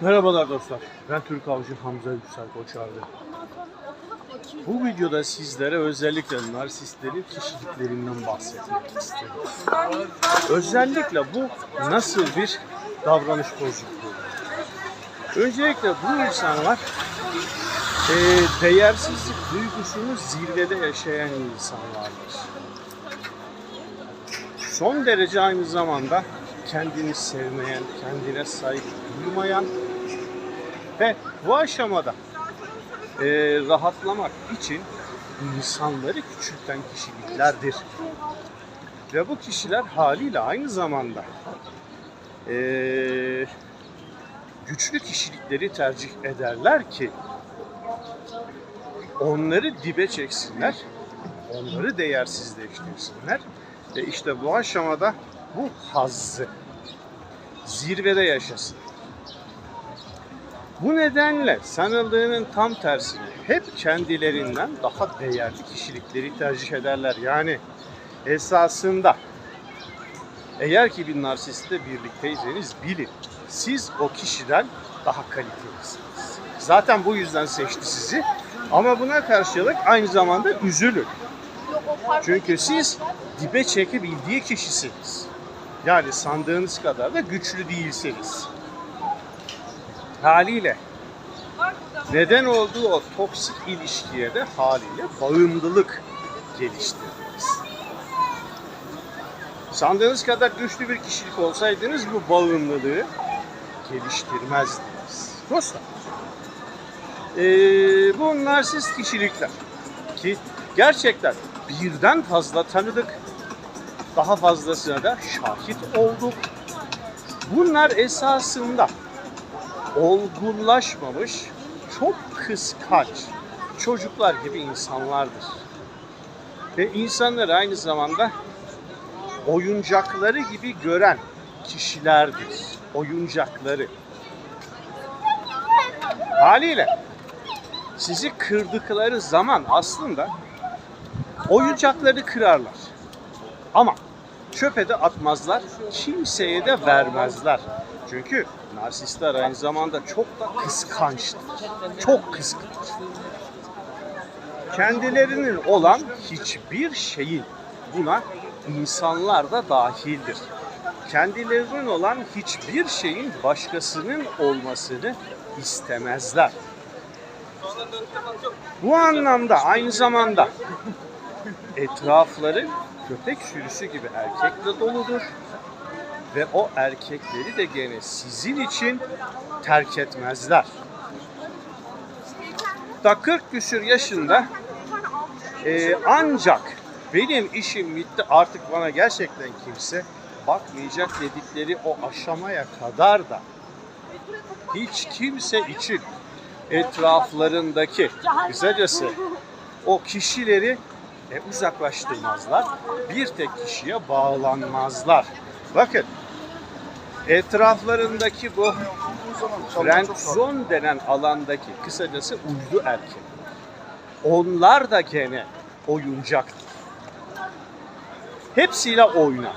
Merhabalar dostlar. Ben Türk Avcı Hamza Yüksel Koçarlı. Bu videoda sizlere özellikle narsistlerin kişiliklerinden bahsetmek istedim. Özellikle bu nasıl bir davranış bozukluğu? Öncelikle bu insanlar eee, değersizlik duygusunu zirvede yaşayan insanlardır. Son derece aynı zamanda kendini sevmeyen, kendine saygı duymayan ve bu aşamada eee, rahatlamak için insanları küçülten kişiliklerdir. Ve bu kişiler haliyle aynı zamanda eee, güçlü kişilikleri tercih ederler ki onları dibe çeksinler, onları değersizleştirsinler ve işte bu aşamada bu hazzı zirvede yaşasın. Bu nedenle sanıldığının tam tersine hep kendilerinden daha değerli kişilikleri tercih ederler. Yani esasında eğer ki bir narsistle birlikteyseniz bilin siz o kişiden daha kalitelisiniz. Zaten bu yüzden seçti sizi. Ama buna karşılık aynı zamanda üzülün. Çünkü siz dibe çekebildiği kişisiniz. Yani sandığınız kadar da güçlü değilsiniz. Haliyle neden olduğu o toksik ilişkiye de haliyle bağımlılık geliştirdiniz. Sandığınız kadar güçlü bir kişilik olsaydınız bu bağımlılığı geliştirmezdiniz. Dostlar, ee, bu narsist kişilikler ki gerçekten birden fazla tanıdık, daha fazlasına da şahit olduk. Bunlar esasında olgunlaşmamış, çok kıskanç çocuklar gibi insanlardır. Ve insanları aynı zamanda oyuncakları gibi gören kişilerdir. Oyuncakları. Haliyle sizi kırdıkları zaman aslında oyuncakları kırarlar. Ama çöpe de atmazlar, kimseye de vermezler. Çünkü narsistler aynı zamanda çok da kıskançtır. Çok kıskanç. Kendilerinin olan hiçbir şeyin buna insanlar da dahildir. Kendilerinin olan hiçbir şeyin başkasının olmasını istemezler. Bu anlamda aynı zamanda etrafları köpek sürüsü gibi erkekle doludur ve o erkekleri de gene sizin için terk etmezler. Da 40 küsür yaşında e, ancak benim işim bitti artık bana gerçekten kimse bakmayacak dedikleri o aşamaya kadar da hiç kimse için etraflarındaki kısacası o kişileri uzaklaştırmazlar. Bir tek kişiye bağlanmazlar. Bakın etraflarındaki bu friend zone denen alandaki kısacası uydu erkek. Onlar da gene oyuncaktır. Hepsiyle oynar.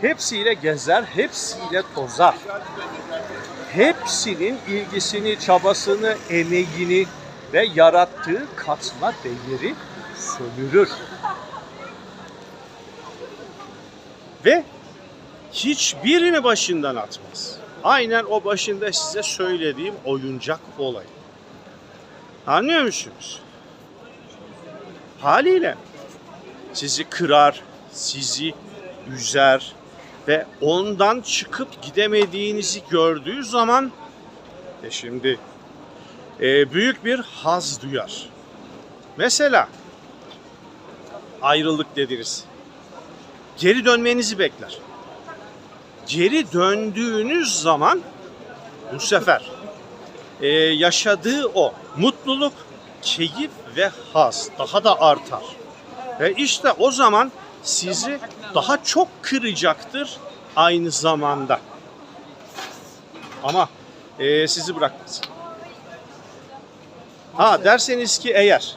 Hepsiyle gezer, hepsiyle tozar. Hepsinin ilgisini, çabasını, emeğini ve yarattığı katma değeri sömürür. Ve hiçbirini başından atmaz. Aynen o başında size söylediğim oyuncak olayı. Anlıyor musunuz? Haliyle sizi kırar, sizi üzer ve ondan çıkıp gidemediğinizi gördüğü zaman e şimdi e, büyük bir haz duyar. Mesela ayrılık dediniz. Geri dönmenizi bekler. Geri döndüğünüz zaman bu sefer e, yaşadığı o mutluluk, keyif ve haz daha da artar. Ve işte o zaman sizi daha çok kıracaktır aynı zamanda. Ama e, sizi bırakmaz. Ha derseniz ki eğer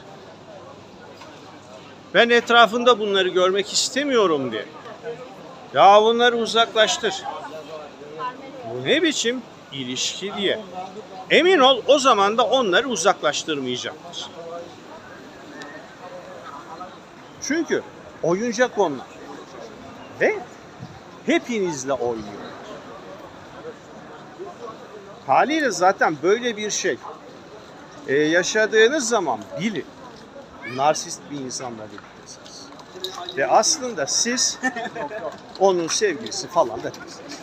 ben etrafında bunları görmek istemiyorum diye Ya bunları uzaklaştır. Bu ne biçim ilişki diye. Emin ol o zaman da onları uzaklaştırmayacaktır. Çünkü oyuncak onlar. Ve hepinizle oynuyor. Haliyle zaten böyle bir şey e, yaşadığınız zaman bilin. Narsist bir insanla birliktesiniz. Ve aslında siz onun sevgilisi falan da değilsiniz.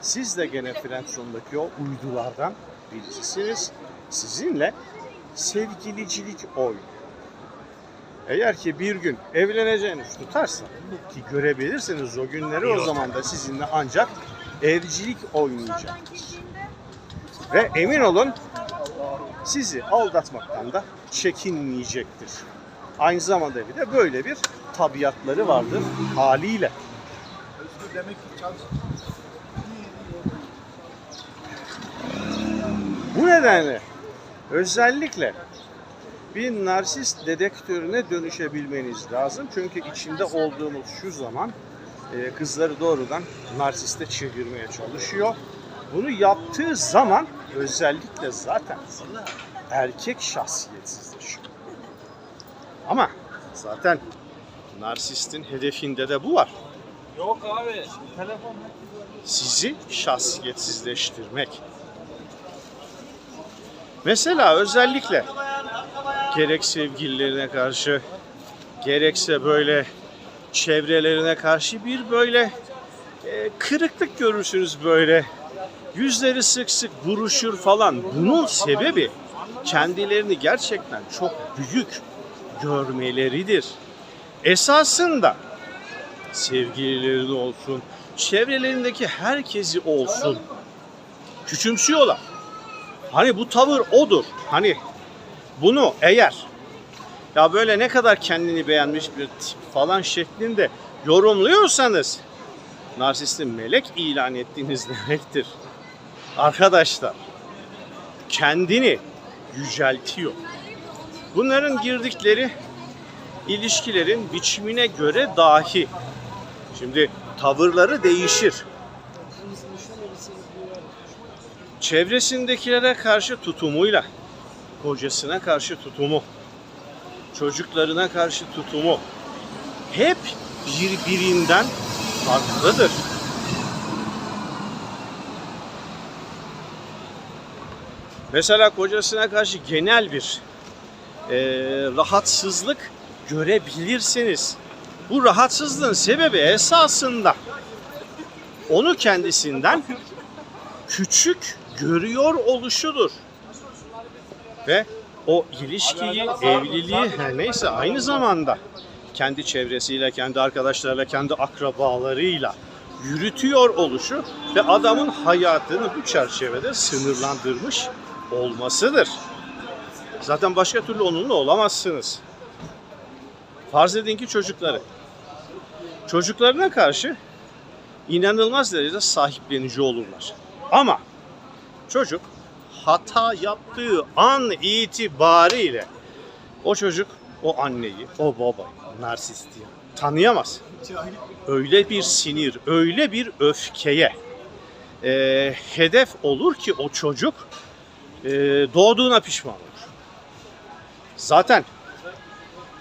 Siz de gene Friendzone'daki o uydulardan birisisiniz. Sizinle sevgilicilik oynuyor. Eğer ki bir gün evleneceğiniz tutarsa ki görebilirsiniz o günleri o zaman da sizinle ancak evcilik oynayacaktır. Ve emin olun sizi aldatmaktan da çekinmeyecektir. Aynı zamanda bir de böyle bir tabiatları vardır haliyle. Bu nedenle özellikle bir narsist dedektörüne dönüşebilmeniz lazım. Çünkü içinde olduğumuz şu zaman e, kızları doğrudan narsiste çevirmeye çalışıyor. Bunu yaptığı zaman özellikle zaten erkek şahsiyetsizleşiyor. Ama zaten narsistin hedefinde de bu var. Yok abi. Telefon. Sizi şahsiyetsizleştirmek. Mesela özellikle gerek sevgililerine karşı gerekse böyle çevrelerine karşı bir böyle e, kırıklık görürsünüz böyle. Yüzleri sık sık buruşur falan. Bunun sebebi kendilerini gerçekten çok büyük görmeleridir. Esasında sevgililerin olsun, çevrelerindeki herkesi olsun küçümsüyorlar. Hani bu tavır odur. Hani bunu eğer ya böyle ne kadar kendini beğenmiş bir tip falan şeklinde yorumluyorsanız narsistin melek ilan ettiğiniz demektir. Arkadaşlar kendini yüceltiyor. Bunların girdikleri ilişkilerin biçimine göre dahi. Şimdi tavırları değişir. Çevresindekilere karşı tutumuyla, kocasına karşı tutumu, çocuklarına karşı tutumu hep birbirinden farklıdır. Mesela kocasına karşı genel bir e, rahatsızlık görebilirsiniz. Bu rahatsızlığın sebebi esasında onu kendisinden küçük görüyor oluşudur. Ve o ilişkiyi, evliliği her neyse aynı zamanda kendi çevresiyle, kendi arkadaşlarıyla, kendi akrabalarıyla yürütüyor oluşu ve adamın hayatını bu çerçevede sınırlandırmış olmasıdır. Zaten başka türlü onunla olamazsınız. Farz edin ki çocukları. Çocuklarına karşı inanılmaz derecede sahiplenici olurlar. Ama çocuk hata yaptığı an itibariyle o çocuk o anneyi, o babayı, narsisti tanıyamaz. Öyle bir sinir, öyle bir öfkeye e, hedef olur ki o çocuk e, doğduğuna pişman olur. Zaten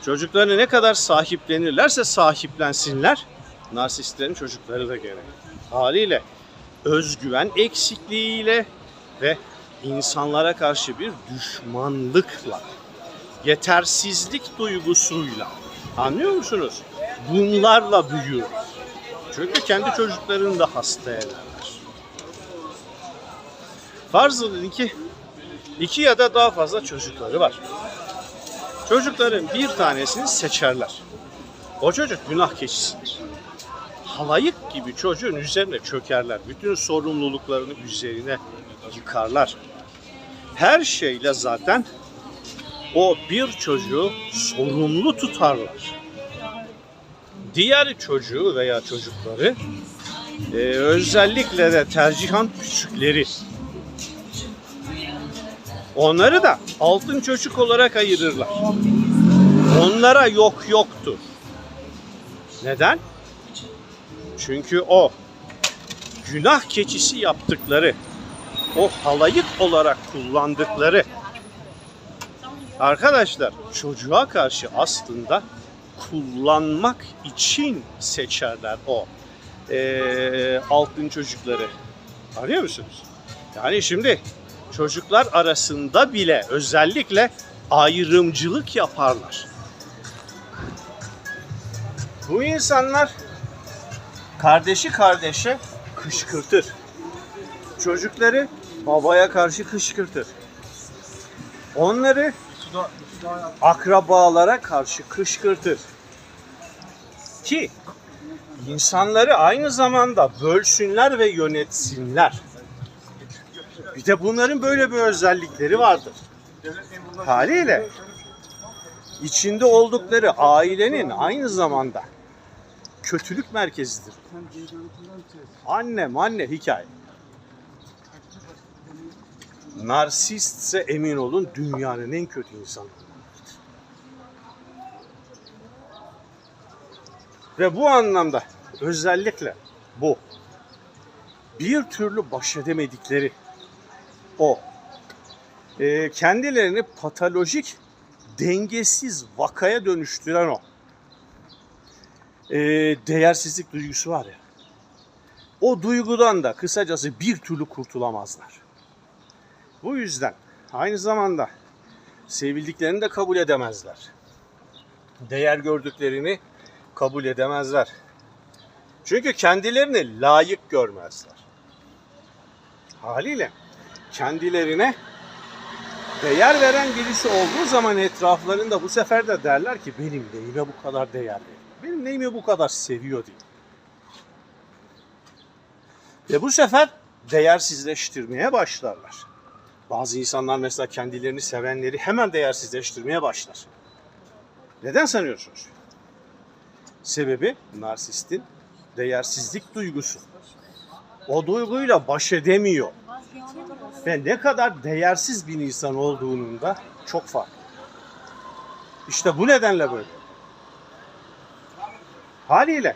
çocuklarını ne kadar sahiplenirlerse sahiplensinler, narsistlerin çocukları da gene. Haliyle özgüven eksikliğiyle ve insanlara karşı bir düşmanlıkla, yetersizlik duygusuyla. Anlıyor musunuz? Bunlarla büyüyor. Çünkü kendi çocuklarını da hasta ederler. Farz edin ki iki ya da daha fazla çocukları var. Çocukların bir tanesini seçerler. O çocuk günah keçisidir. Halayık gibi çocuğun üzerine çökerler. Bütün sorumluluklarını üzerine yıkarlar. Her şeyle zaten o bir çocuğu sorumlu tutarlar. Diğer çocuğu veya çocukları e, özellikle de tercihan küçükleri onları da altın çocuk olarak ayırırlar. Onlara yok yoktur. Neden? Çünkü o günah keçisi yaptıkları, o halayık olarak kullandıkları arkadaşlar çocuğa karşı aslında kullanmak için seçerler o eee, altın çocukları. Anlıyor musunuz? Yani şimdi çocuklar arasında bile özellikle ayrımcılık yaparlar. Bu insanlar kardeşi kardeşe kışkırtır. Çocukları babaya karşı kışkırtır. Onları akrabalara karşı kışkırtır. Ki insanları aynı zamanda bölsünler ve yönetsinler. Bir de bunların böyle bir özellikleri vardır. Haliyle içinde oldukları ailenin aynı zamanda kötülük merkezidir. Annem anne hikaye. Narsistse emin olun dünyanın en kötü insanı. Ve bu anlamda özellikle bu bir türlü baş edemedikleri o e, kendilerini patolojik dengesiz vakaya dönüştüren o e, değersizlik duygusu var ya o duygudan da kısacası bir türlü kurtulamazlar. Bu yüzden aynı zamanda sevildiklerini de kabul edemezler. Değer gördüklerini kabul edemezler. Çünkü kendilerini layık görmezler. Haliyle kendilerine değer veren birisi olduğu zaman etraflarında bu sefer de derler ki benim neyime bu kadar değer veriyor? Benim neyime bu kadar seviyor diye. Ve bu sefer değersizleştirmeye başlarlar. Bazı insanlar mesela kendilerini sevenleri hemen değersizleştirmeye başlar. Neden sanıyorsunuz? Sebebi narsistin değersizlik duygusu. O duyguyla baş edemiyor. Ve ne kadar değersiz bir insan olduğunun da çok farklı. İşte bu nedenle böyle. Haliyle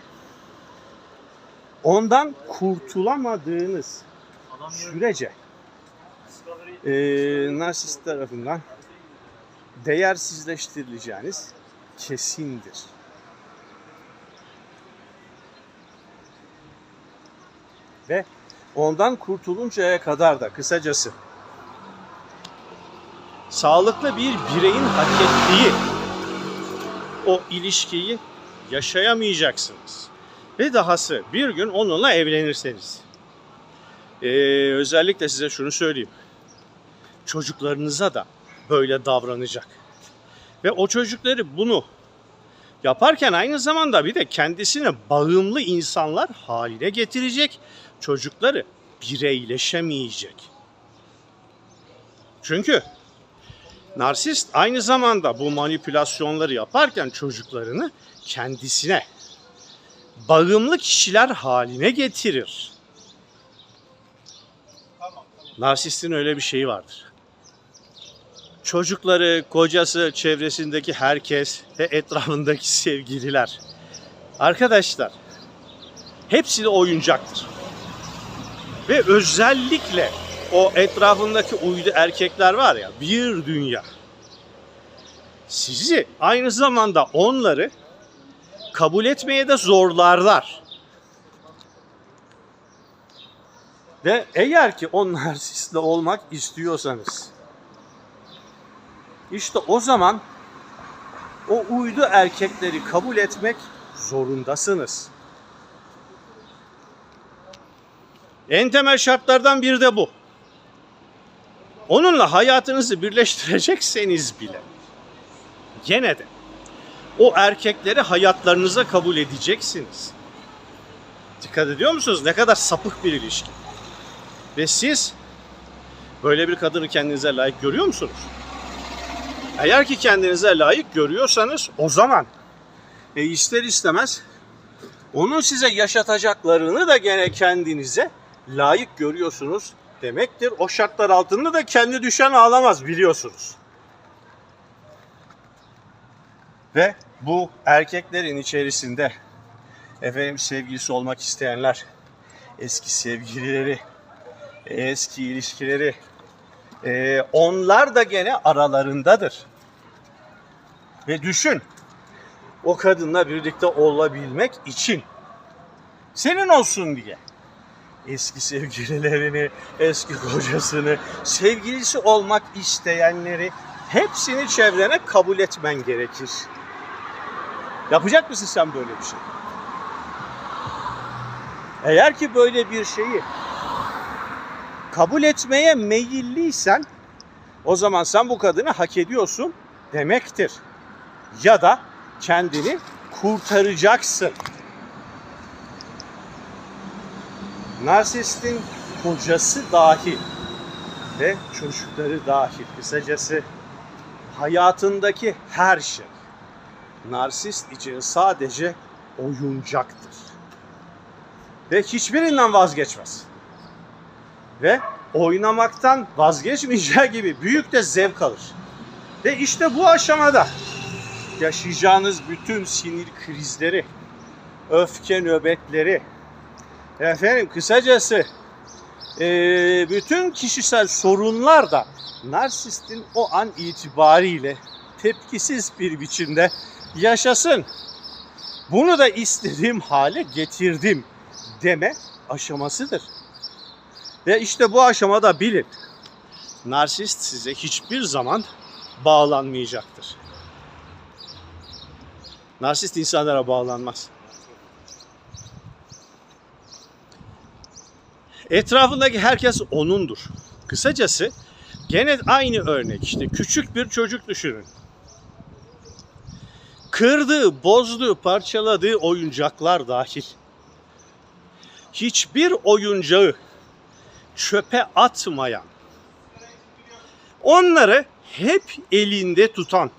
ondan kurtulamadığınız sürece e, narsist tarafından değersizleştirileceğiniz kesindir. Ve ondan kurtuluncaya kadar da kısacası sağlıklı bir bireyin hak ettiği o ilişkiyi yaşayamayacaksınız. Ve dahası bir gün onunla evlenirseniz. Ee, özellikle size şunu söyleyeyim. Çocuklarınıza da böyle davranacak. Ve o çocukları bunu yaparken aynı zamanda bir de kendisine bağımlı insanlar haline getirecek. Çocukları bireyleşemeyecek. Çünkü narsist aynı zamanda bu manipülasyonları yaparken çocuklarını kendisine bağımlı kişiler haline getirir. Narsistin öyle bir şeyi vardır. Çocukları, kocası, çevresindeki herkes ve etrafındaki sevgililer. Arkadaşlar, hepsi de oyuncaktır. Ve özellikle o etrafındaki uydu erkekler var ya, bir dünya. Sizi aynı zamanda onları kabul etmeye de zorlarlar. Ve eğer ki o narsistle olmak istiyorsanız işte o zaman o uydu erkekleri kabul etmek zorundasınız. En temel şartlardan biri de bu. Onunla hayatınızı birleştirecekseniz bile gene de o erkekleri hayatlarınıza kabul edeceksiniz. Dikkat ediyor musunuz? Ne kadar sapık bir ilişki. Ve siz böyle bir kadını kendinize layık görüyor musunuz? Eğer ki kendinize layık görüyorsanız o zaman e ister istemez onun size yaşatacaklarını da gene kendinize layık görüyorsunuz demektir. O şartlar altında da kendi düşen ağlamaz biliyorsunuz. Ve bu erkeklerin içerisinde efendim sevgilisi olmak isteyenler, eski sevgilileri, eski ilişkileri, e, onlar da gene aralarındadır. Ve düşün, o kadınla birlikte olabilmek için senin olsun diye eski sevgililerini, eski kocasını, sevgilisi olmak isteyenleri hepsini çevrene kabul etmen gerekir. Yapacak mısın sen böyle bir şey? Eğer ki böyle bir şeyi kabul etmeye meyilliysen o zaman sen bu kadını hak ediyorsun demektir. Ya da kendini kurtaracaksın. Narsistin kocası dahil ve çocukları dahil kısacası hayatındaki her şey narsist için sadece oyuncaktır. Ve hiçbirinden vazgeçmez. Ve oynamaktan vazgeçmeyeceği gibi büyük de zevk alır. Ve işte bu aşamada yaşayacağınız bütün sinir krizleri, öfke nöbetleri, efendim kısacası eee, bütün kişisel sorunlar da narsistin o an itibariyle tepkisiz bir biçimde yaşasın. Bunu da istediğim hale getirdim deme aşamasıdır. Ve işte bu aşamada bilin. Narsist size hiçbir zaman bağlanmayacaktır. Narsist insanlara bağlanmaz. Etrafındaki herkes onundur. Kısacası gene aynı örnek işte küçük bir çocuk düşünün. Kırdığı, bozduğu, parçaladığı oyuncaklar dahil. Hiçbir oyuncağı çöpe atmayan, onları hep elinde tutan,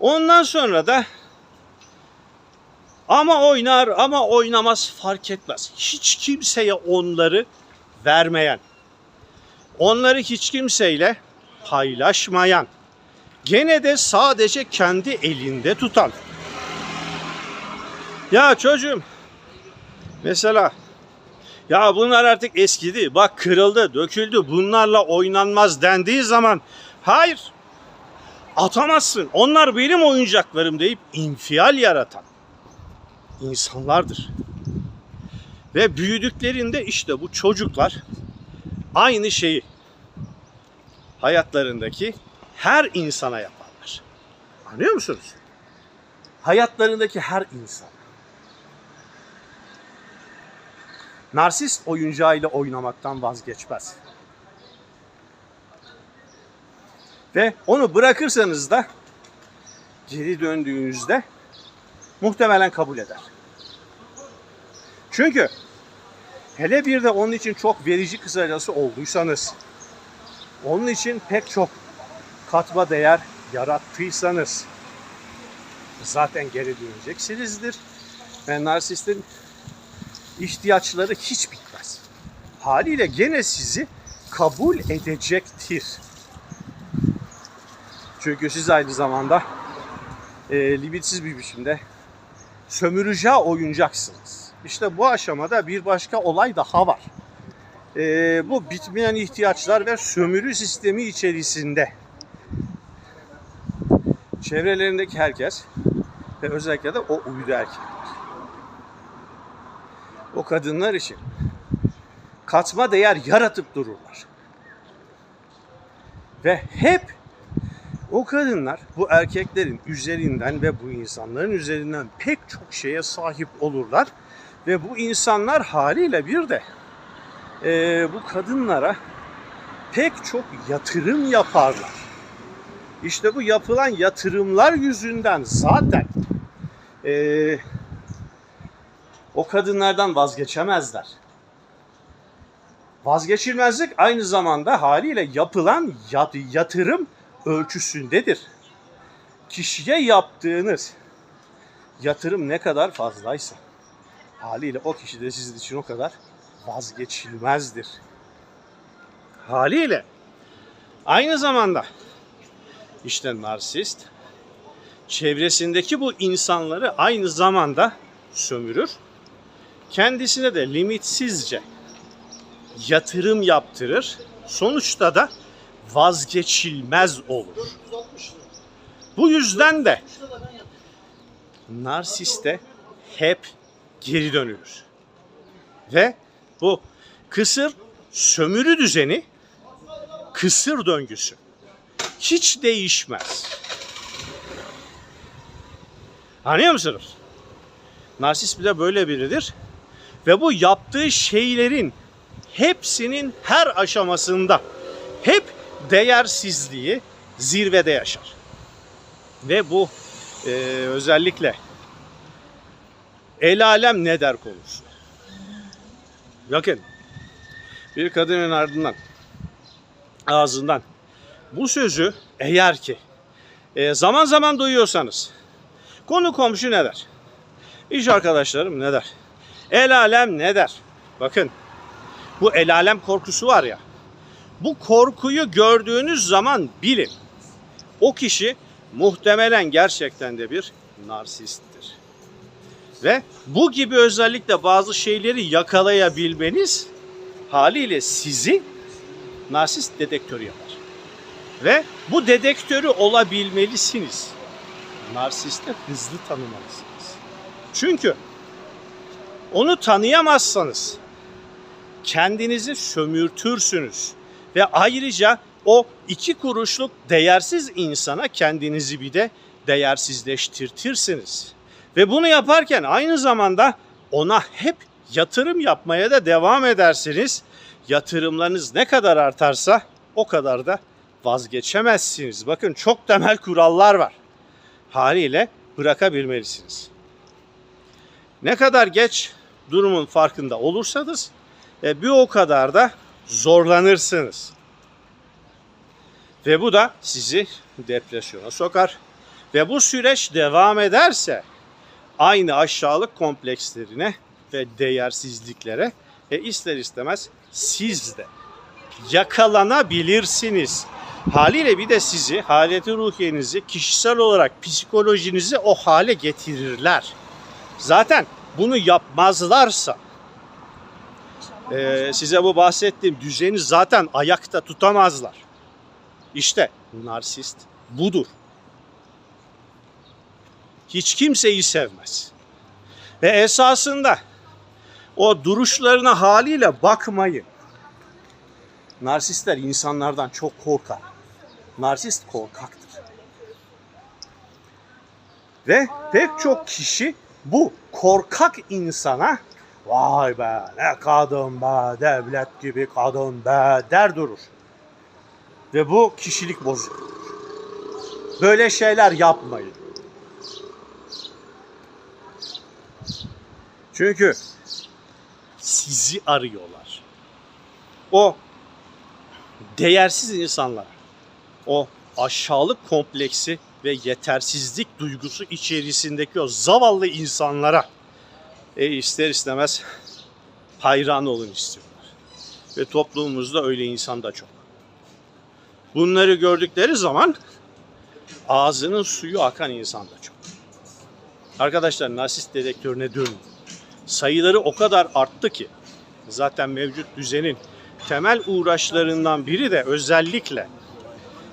ondan sonra da ama oynar ama oynamaz fark etmez. Hiç kimseye onları vermeyen, onları hiç kimseyle paylaşmayan, gene de sadece kendi elinde tutan. Ya çocuğum mesela ya bunlar artık eskidi. Bak kırıldı, döküldü. Bunlarla oynanmaz dendiği zaman hayır atamazsın. Onlar benim oyuncaklarım deyip infial yaratan insanlardır. Ve büyüdüklerinde işte bu çocuklar aynı şeyi hayatlarındaki her insana yaparlar. Anlıyor musunuz? Hayatlarındaki her insan. Narsist oyuncağıyla oynamaktan vazgeçmez. Ve onu bırakırsanız da geri döndüğünüzde muhtemelen kabul eder. Çünkü hele bir de onun için çok verici kısacası olduysanız, onun için pek çok katma değer yarattıysanız zaten geri döneceksinizdir. Ve narsistin ihtiyaçları hiç bitmez. Haliyle gene sizi kabul edecektir. Çünkü siz aynı zamanda e, limitsiz bir biçimde sömüreceği oyuncaksınız. İşte bu aşamada bir başka olay daha var. E, bu bitmeyen ihtiyaçlar ve sömürü sistemi içerisinde çevrelerindeki herkes ve özellikle de o uydu erkekler. O kadınlar için katma değer yaratıp dururlar. Ve hep o kadınlar bu erkeklerin üzerinden ve bu insanların üzerinden pek çok şeye sahip olurlar. Ve bu insanlar haliyle bir de e, bu kadınlara pek çok yatırım yaparlar. İşte bu yapılan yatırımlar yüzünden zaten e, o kadınlardan vazgeçemezler. Vazgeçilmezlik aynı zamanda haliyle yapılan yat- yatırım ölçüsündedir. Kişiye yaptığınız yatırım ne kadar fazlaysa haliyle o kişi de sizin için o kadar vazgeçilmezdir. Haliyle aynı zamanda işte narsist çevresindeki bu insanları aynı zamanda sömürür. Kendisine de limitsizce yatırım yaptırır. Sonuçta da vazgeçilmez olur. Bu yüzden de narsiste hep geri dönülür. Ve bu kısır sömürü düzeni, kısır döngüsü hiç değişmez. Anlıyor musunuz? Narsist bir de böyle biridir. Ve bu yaptığı şeylerin hepsinin her aşamasında hep değersizliği zirvede yaşar. Ve bu e, özellikle el alem ne der konusu. Bakın bir kadının ardından ağzından bu sözü eğer ki e, zaman zaman duyuyorsanız konu komşu ne der? İş arkadaşlarım ne der? El alem ne der? Bakın bu el alem korkusu var ya. Bu korkuyu gördüğünüz zaman bilin. O kişi muhtemelen gerçekten de bir narsisttir. Ve bu gibi özellikle bazı şeyleri yakalayabilmeniz haliyle sizi narsist dedektörü yapar. Ve bu dedektörü olabilmelisiniz. Narsisti hızlı tanımalısınız. Çünkü onu tanıyamazsanız kendinizi sömürtürsünüz. Ve ayrıca o iki kuruşluk değersiz insana kendinizi bir de değersizleştirtirsiniz. Ve bunu yaparken aynı zamanda ona hep yatırım yapmaya da devam edersiniz. Yatırımlarınız ne kadar artarsa o kadar da vazgeçemezsiniz. Bakın çok temel kurallar var. Haliyle bırakabilmelisiniz. Ne kadar geç durumun farkında olursanız e, bir o kadar da zorlanırsınız. Ve bu da sizi depresyona sokar. Ve bu süreç devam ederse aynı aşağılık komplekslerine ve değersizliklere e, ister istemez siz de yakalanabilirsiniz. Haliyle bir de sizi, haleti ruhiyenizi, kişisel olarak psikolojinizi o hale getirirler. Zaten bunu yapmazlarsa e, size bu bahsettiğim düzeni zaten ayakta tutamazlar. İşte narsist budur. Hiç kimseyi sevmez. Ve esasında o duruşlarına haliyle bakmayın. Narsistler insanlardan çok korkar. Narsist korkaktır. Ve pek çok kişi bu korkak insana vay be ne kadın be devlet gibi kadın be der durur. Ve bu kişilik bozuyor. Böyle şeyler yapmayın. Çünkü sizi arıyorlar. O değersiz insanlar, o aşağılık kompleksi ve yetersizlik duygusu içerisindeki o zavallı insanlara e, ister istemez hayran olun istiyorlar. Ve toplumumuzda öyle insan da çok. Bunları gördükleri zaman ağzının suyu akan insan da çok. Arkadaşlar narsist dedektörüne dönün. Sayıları o kadar arttı ki zaten mevcut düzenin temel uğraşlarından biri de özellikle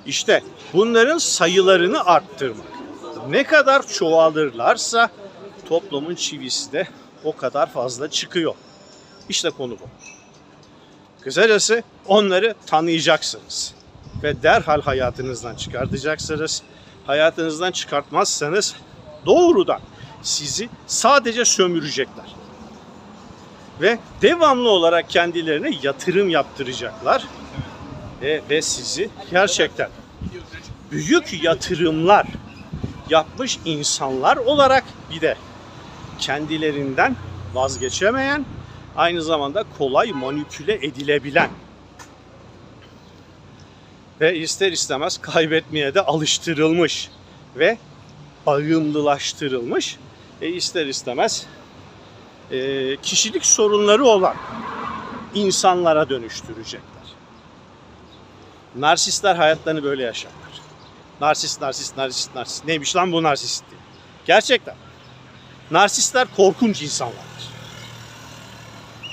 işte bunların sayılarını arttırmak. Ne kadar çoğalırlarsa toplumun çivisi de o kadar fazla çıkıyor. İşte konu bu. Kısacası onları tanıyacaksınız ve derhal hayatınızdan çıkartacaksınız. Hayatınızdan çıkartmazsanız doğrudan sizi sadece sömürecekler. Ve devamlı olarak kendilerine yatırım yaptıracaklar. E, ve sizi gerçekten büyük yatırımlar yapmış insanlar olarak bir de kendilerinden vazgeçemeyen, aynı zamanda kolay manipüle edilebilen ve ister istemez kaybetmeye de alıştırılmış ve bağımlılaştırılmış e ister istemez e, kişilik sorunları olan insanlara dönüştürecekler. Narsistler hayatlarını böyle yaşarlar. Narsist, narsist, narsist, narsist. Neymiş lan bu narsist. Gerçekten. Narsistler korkunç insanlardır.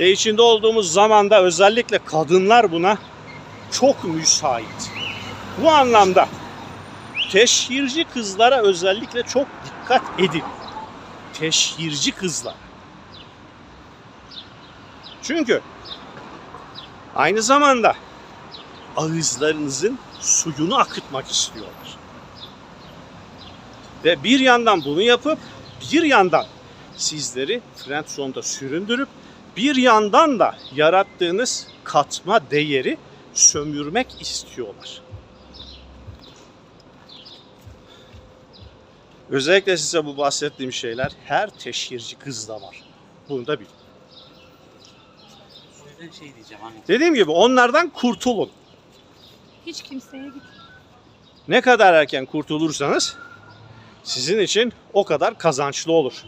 Ve içinde olduğumuz zamanda özellikle kadınlar buna çok müsait. Bu anlamda teşhirci kızlara özellikle çok dikkat edin. Teşhirci kızlar. Çünkü aynı zamanda ağızlarınızın suyunu akıtmak istiyorlar. Ve bir yandan bunu yapıp bir yandan sizleri friend zone'da süründürüp bir yandan da yarattığınız katma değeri sömürmek istiyorlar. Özellikle size bu bahsettiğim şeyler her teşhirci kızda var. Bunu da bilin. Şey diyeceğim hani. Dediğim gibi onlardan kurtulun. Hiç kimseye git. Ne kadar erken kurtulursanız sizin için o kadar kazançlı olur.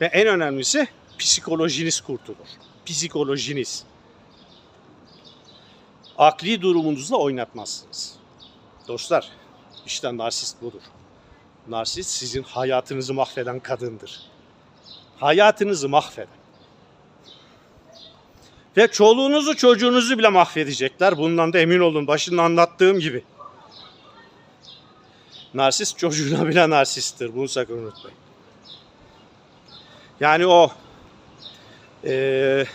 Ve en önemlisi psikolojiniz kurtulur. Psikolojiniz. Akli durumunuzla oynatmazsınız. Dostlar, işte narsist budur. Narsist sizin hayatınızı mahveden kadındır. Hayatınızı mahveden. Ve çoluğunuzu çocuğunuzu bile mahvedecekler. Bundan da emin olun başında anlattığım gibi. Narsist çocuğuna bile narsisttir. Bunu sakın unutmayın. Yani o eee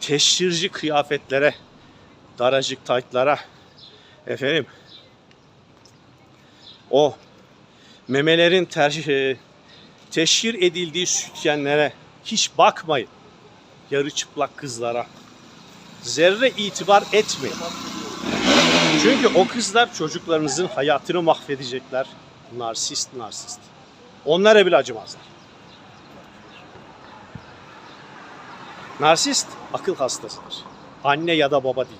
teşhirci kıyafetlere, daracık taytlara, efendim o memelerin tercih, e, teşhir edildiği sütyenlere hiç bakmayın. Yarı çıplak kızlara. Zerre itibar etmeyin. Çünkü o kızlar çocuklarınızın hayatını mahvedecekler. Narsist, narsist. Onlara bile acımazlar. Narsist akıl hastasıdır. Anne ya da baba değil.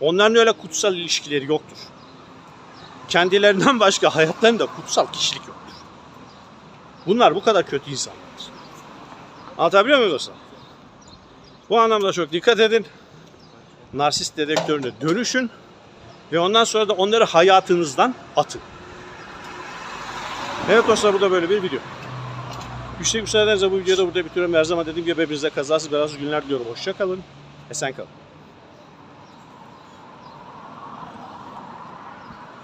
Onların öyle kutsal ilişkileri yoktur. Kendilerinden başka hayatlarında kutsal kişilik yoktur. Bunlar bu kadar kötü insanlardır. Anlatabiliyor muyum dostlar? Bu anlamda çok dikkat edin. Narsist dedektörüne dönüşün. Ve ondan sonra da onları hayatınızdan atın. Evet dostlar bu da böyle bir video. Üstelik müsaadenizle bu videoda burada bitiriyorum. Her zaman dediğim gibi hepinize kazasız belasız günler diliyorum. Hoşça kalın. Esen kalın.